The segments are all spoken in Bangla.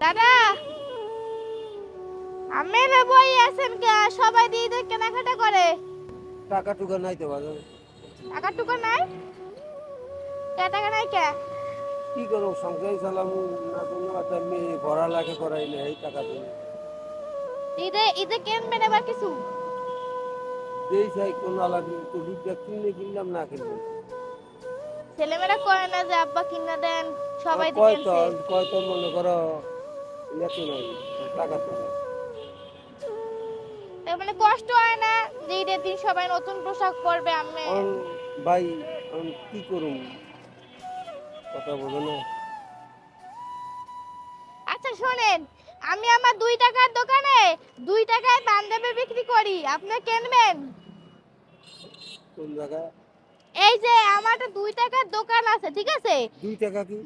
দাদা আমি বই আছেন কে? সবাই দিয়ে দিয়ে কেনাকাটা করে। টাকা টুকা নাই তো বাজার। টাকা টুকু নাই? কে টাকা নাই কে? কি করো সংসার চালাম না কোনো একটা মেয়ে ভরা লাগে করাই না এই টাকা দিয়ে। ঈদে ঈদে কিনবেন এবার কিছু? যেই চাই কোন আলাদা তো দুধটা কিনলাম না কিনলাম। ছেলেমেয়েরা করে না যে আব্বা কিনা দেন। সবাই তো কয় তো কয় তো মনে করো মানে কষ্ট হয় না যে ঈদের দিন সবাই নতুন পোশাক পরবে আমি ভাই এখন কি করুম? কথা বলো না। আচ্ছা শোনেন আমি আমার দুই টাকার দোকানে দুই টাকায় পাঞ্জাবি বিক্রি করি আপনি কিনবেন? কোন জায়গায়? এই যে আমার একটা দুই টাকার দোকান আছে ঠিক আছে? দুই টাকা কি?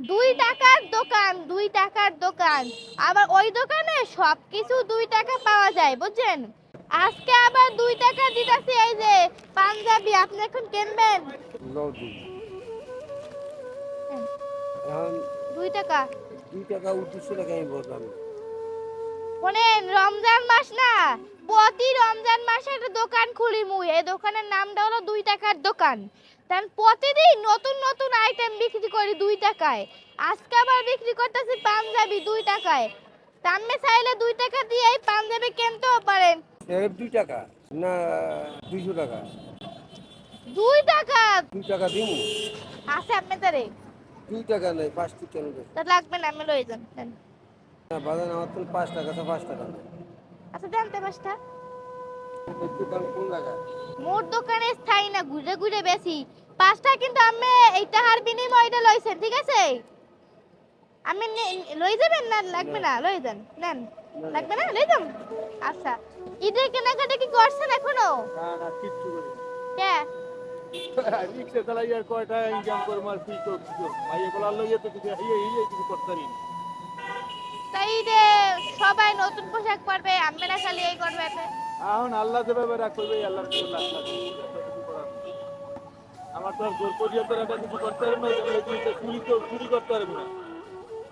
দুই টাকার দোকান দুই টাকার দোকান। আবার ওই দোকানে সব কিছু দুই টাকা পাওয়া যায় বুঝছেন? আজকে আবার দুই টাকা দিতেছি এই যে পাঞ্জাবি আপনি এখন কিনবেন? লও দিই টাকা। দুই টাকা উঠেছে টাকা আমি বললাম। শোনেন রমজান মাস না? প্রতি রমজান মাসে একটা দোকান খুলি মুই। এই দোকানের নামটা হলো দুই টাকার দোকান। তার প্রতিদিন নতুন নতুন আইটেম বিক্রি করি দুই টাকায়। আজকে আবার বিক্রি করতেছি পাঞ্জাবি দুই টাকায়। তামে চাইলে দুই টাকা দিয়ে এই পাঞ্জাবি কিনতেও পারেন। দুই টাকা না দুইশো টাকা? দুই টাকা? দুই টাকা দিমু। আছে আপনি তারে দুই টাকা নেই পাঁচ টি কেন দেব? তা লাগবে না আমি লই যান দেন। বাজার আমার তো পাঁচ টাকা তো পাঁচ টাকা। আচ্ছা দেন পাঁচটা। দোকান কোন জায়গায়? মোর দোকানে স্থায়ী না ঘুরে ঘুরে বেশি। পাঁচটা কিন্তু আমি এই টাকার বিনিময়টা লইছেন ঠিক আছে? আমি লই যাবেন না লাগবে না লই যান নেন। লাগবে না লই যাম আচ্ছা ঈদের কেনাকাটা কি করছেন এখনও? না না কিচ্ছু করি কে? রিক্সা চালাই আর কয়টা ইনকাম করব আর কি তো মাইয়ে বলার লইয়ে তো কিছু হিয়ে কিছু করতে পারি না। তাই ঈদে সবাই নতুন পোশাক পরবে আমরা খালি এই করবে এখন আল্লাহ যেভাবে রাখ করবে আল্লাহর। আমার তো জোর করিয়া একটা কিছু করতে পারব না চুরি তো চুরি করতে পারব না।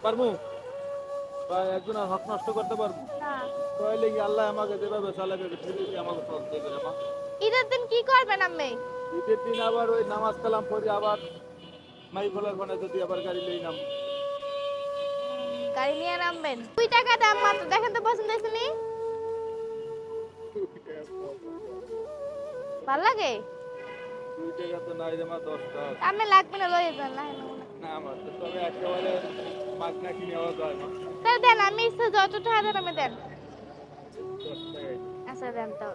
পারব? বা হক নষ্ট করতে পারব? তাহলে কি আল্লাহ আমাকে যেভাবে চালাবে আমাকে সব দেবে আমার ঈদের দিন কি করবেন আমি ঈদের দিন আবার ওই নামাজ কালাম পড়ে আবার মাই বলার মানে যদি আবার গাড়ি লই নাম গাড়ি নিয়ে নামবেন। দুই টাকা দাম মাত্র দেখেন তো পছন্দ হয়েছে নি? ভালো লাগে? আমি লাগবে না লই যান না তাহলে দেন আমি ইচ্ছে যত টাকা দেন আমি দেন। আচ্ছা দেন তো।